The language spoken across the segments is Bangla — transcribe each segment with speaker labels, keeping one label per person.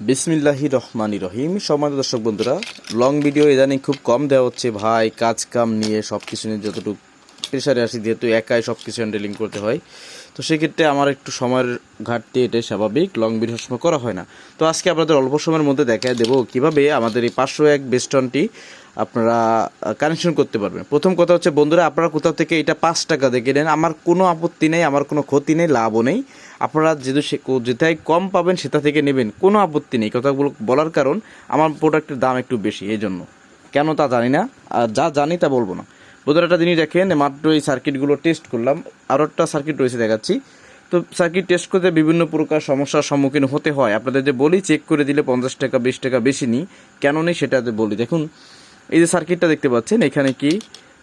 Speaker 1: বিসমিল্লাহি রহমানি রহিম। সম্মানিত দর্শক বন্ধুরা লং ভিডিও ইদানিং খুব কম দেওয়া হচ্ছে। ভাই, কাজ কাম নিয়ে সব কিছু নিয়ে যতটুকু প্রেশারে আসি যেহেতু একাই সব কিছু হ্যান্ডেলিং করতে হয়। তো সেক্ষেত্রে আমার একটু সময়ের ঘাটতি, এটাই স্বাভাবিক। লং ভিডিও সময় করা হয় না। তো আজকে আপনাদের অল্প সময়ের মধ্যে দেখায় দেবো কীভাবে আমাদের এই পাঁচশো এক বেস্টনটি আপনারা কানেকশন করতে পারবেন। প্রথম কথা হচ্ছে, বন্ধুরা, আপনারা কোথাও থেকে এটা পাঁচ টাকা দিয়ে কেনেন। আমার কোনো আপত্তি নেই, আমার কোনো ক্ষতি নেই, লাভও নেই। আপনারা যেহেতু যেটাই কম পাবেন সেটা থেকে নেবেন, কোনো আপত্তি নেই। কথাগুলো বলার কারণ আমার প্রোডাক্টের দাম একটু বেশি, এই জন্য। কেন তা জানি না, আর যা জানি তা বলব না। বন্ধুরা একটা জিনিস দেখেন মাত্র এই সার্কিটগুলো টেস্ট করলাম আরও একটা সার্কিট রয়েছে দেখাচ্ছি। তো সার্কিট টেস্ট করতে বিভিন্ন প্রকার সমস্যার সম্মুখীন হতে হয়। আপনাদের যে বলি চেক করে দিলে পঞ্চাশ টাকা, বিশ টাকা বেশি নিই কেন নেই সেটাতে বলি। দেখুন, এই যে সার্কিটটা দেখতে পাচ্ছেন, এখানে কি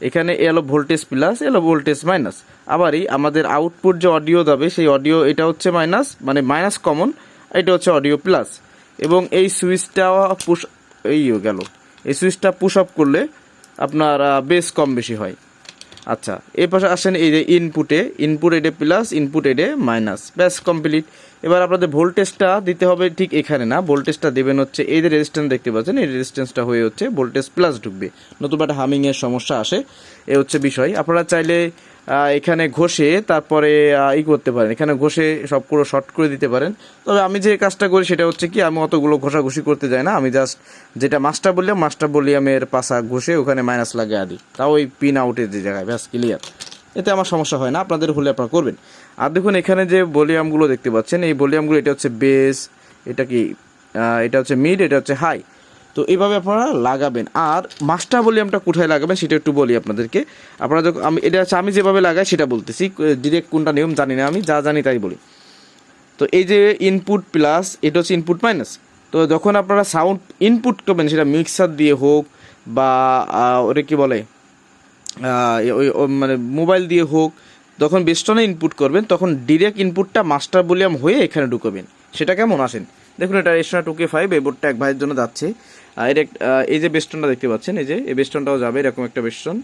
Speaker 1: এখানে এলো ভোল্টেজ প্লাস এলো ভোল্টেজ মাইনাস আবারই আমাদের আউটপুট যে অডিও যাবে, সেই অডিও এটা হচ্ছে মাইনাস মানে মাইনাস কমন এটা হচ্ছে অডিও প্লাস এবং এই সুইচটা পুশ এই গেল। এই সুইচটা পুশ আপ করলে আপনার বেশ কম বেশি হয়। আচ্ছা এই পাশে আসেন এই যে ইনপুটে ইনপুট এডে প্লাস ইনপুট এডে মাইনাস ব্যাস কমপ্লিট এবার আপনাদের ভোল্টেজটা দিতে হবে ঠিক এখানে না ভোল্টেজটা দেবেন হচ্ছে এই যে রেজিস্ট্যান্স দেখতে পাচ্ছেন, এই রেজিস্ট্যান্সটা হয়ে হচ্ছে ভোল্টেজ প্লাস ঢুকবে। নতুবা একটা হামিংয়ের সমস্যা আসে, এ হচ্ছে বিষয়। আপনারা চাইলে এখানে ঘষে তারপরে ই করতে পারেন। এখানে ঘষে সব সবগুলো শর্ট করে দিতে পারেন। তবে আমি যে কাজটা করি সেটা হচ্ছে কি, আমি অতগুলো ঘষাঘষি করতে যাই না। আমি জাস্ট যেটা মাস্টার বললাম মাস্টার বলিয়ামের পাশা ঘষে ওখানে মাইনাস লাগিয়ে দিই। তাও ওই পিন আউটের যে জায়গায়, ব্যাস ক্লিয়ার এতে আমার সমস্যা হয় না, আপনাদের হলে আপনারা করবেন। আর দেখুন, এখানে যে ভলিউমগুলো দেখতে পাচ্ছেন, এই ভলিউমগুলো এটা হচ্ছে বেস এটা কি এটা হচ্ছে মিড এটা হচ্ছে হাই তো এইভাবে আপনারা লাগাবেন। আর মাস্টার ভলিউমটা কোথায় লাগাবেন সেটা একটু বলি আপনাদেরকে। আপনারা যখন আমি, এটা হচ্ছে আমি যেভাবে লাগাই সেটা বলতেছি ডিরেক্ট কোনটা নিয়ম জানি না আমি, যা জানি তাই বলি। তো এই যে ইনপুট প্লাস এটা হচ্ছে ইনপুট মাইনাস তো যখন আপনারা সাউন্ড ইনপুট করবেন, সেটা মিক্সার দিয়ে হোক বা ওটা কি বলে মানে মোবাইল দিয়ে হোক, যখন বেস্টনে ইনপুট করবেন, তখন ডিরেক্ট ইনপুটটা মাস্টার ভলিউম হয়ে এখানে ঢুকবেন। সেটা কেমন আসেন? দেখুন, এটা এসনা টুকে ফাইভ এই বোর্ডটা এক ভাইয়ের জন্য যাচ্ছে। এক- এই যে বেস্টনটা দেখতে পাচ্ছেন, এই যে, এই বেস্টনটাও যাবে, এরকম একটা বেস্টন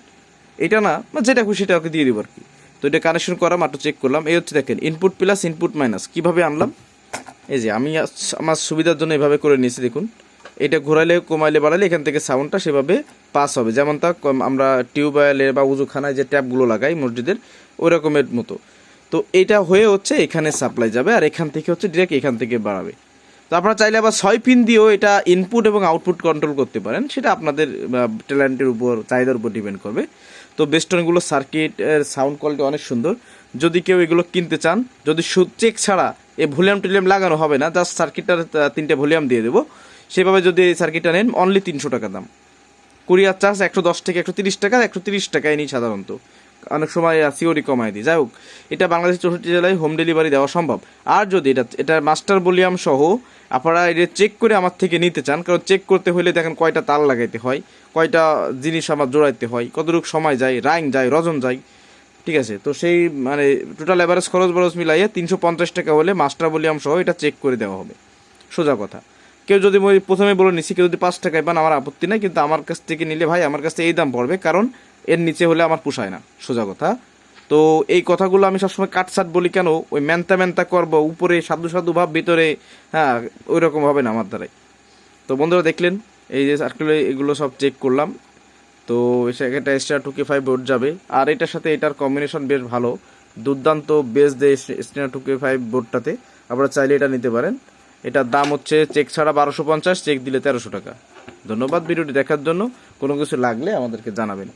Speaker 1: এটা না মানে যেটা খুশি সেটা ওকে দিয়ে দিব আর কি। তো এটা কানেকশন করা, মাত্র চেক করলাম। এই হচ্ছে দেখেন ইনপুট প্লাস ইনপুট মাইনাস কীভাবে আনলাম? এই যে, আমি আমার সুবিধার জন্য এভাবে করে নিয়েছি, দেখুন। এটা ঘোরালে, কমাইলে, বাড়ালে, এখান থেকে সাউন্ডটা সেভাবে পাস হবে। যেমন তা আমরা টিউবওয়েলে বা উজুখানায় যে ট্যাপগুলো লাগাই মসজিদের ওই রকমের মতো। তো এটা হয়ে হচ্ছে, এখানে সাপ্লাই যাবে, আর এখান থেকে হচ্ছে ডিরেক্ট এখান থেকে বাড়াবে। তো আপনারা চাইলে আবার ছয় পিন দিয়েও এটা ইনপুট এবং আউটপুট কন্ট্রোল করতে পারেন। সেটা আপনাদের ট্যালেন্টের উপর, চাহিদার উপর ডিপেন্ড করবে। তো বেস্টনগুলো সার্কিটের সাউন্ড কোয়ালিটি অনেক সুন্দর। যদি কেউ এগুলো কিনতে চান, যদি চেক ছাড়া এই ভলিউম টিলিয়াম লাগানো হবে না জাস্ট সার্কিটটার তিনটে ভলিউম দিয়ে দেবো। সেভাবে যদি এই সার্কিটটা নেন অনলি তিনশো টাকা দাম। কুরিয়ার চার্জ একশো দশ থেকে একশো তিরিশ টাকা, একশো তিরিশ টাকায় নিই সাধারণত। অনেক সময় সিওরি কমায় দিই। যাই হোক এটা বাংলাদেশের চৌষট্টি জেলায় হোম ডেলিভারি দেওয়া সম্ভব। আর যদি এটা এটা মাস্টার বলিয়াম সহ আপনারা এটা চেক করে আমার থেকে নিতে চান, কারণ চেক করতে হলে দেখেন কয়টা তার লাগাইতে হয়, কয়টা জিনিস আমার জোড়াইতে হয়, কতটুকু সময় যায় রাইং যায়, রজন যায়, ঠিক আছে? তো সেই মানে টোটাল অ্যাভারেজ খরচ বরচ মিলাইয়ে তিনশো পঞ্চাশ টাকা হলে মাস্টার বলিয়াম সহ এটা চেক করে দেওয়া হবে। সোজা কথা। কেউ যদি প্রথমে বলে নিছি, কেউ যদি পাঁচ টাকায় পান, আমার আপত্তি নাই, কিন্তু আমার কাছ থেকে নিলে ভাই, আমার কাছে এই দাম পড়বে। কারণ এর নিচে হলে আমার পোষায় না, সোজা কথা। তো এই কথাগুলো আমি সবসময় কাটসাট বলি কেন? ওই ম্যান্তা ম্যান্তা করব, উপরে সাধু সাধু ভাব, ভিতরে হ্যাঁ ওই রকম হবে না আমার দ্বারাই। তো বন্ধুরা দেখলেন, এই যে সার্কুলে এগুলো সব চেক করলাম। তো সেটা এক্সট্রা টুকে ফাইভ বোর্ড যাবে। আর এটার সাথে এটার কম্বিনেশন বেশ ভালো। দুর্দান্ত বেস দেয় স্টেনা টুকে ফাইভ বোর্ডটাতে আপনারা চাইলে এটা নিতে পারেন। এটার দাম হচ্ছে চেক ছাড়া বারোশো পঞ্চাশ চেক দিলে তেরোশো টাকা। ধন্যবাদ ভিডিওটি দেখার জন্য। কোনো কিছু লাগলে আমাদেরকে জানাবেন।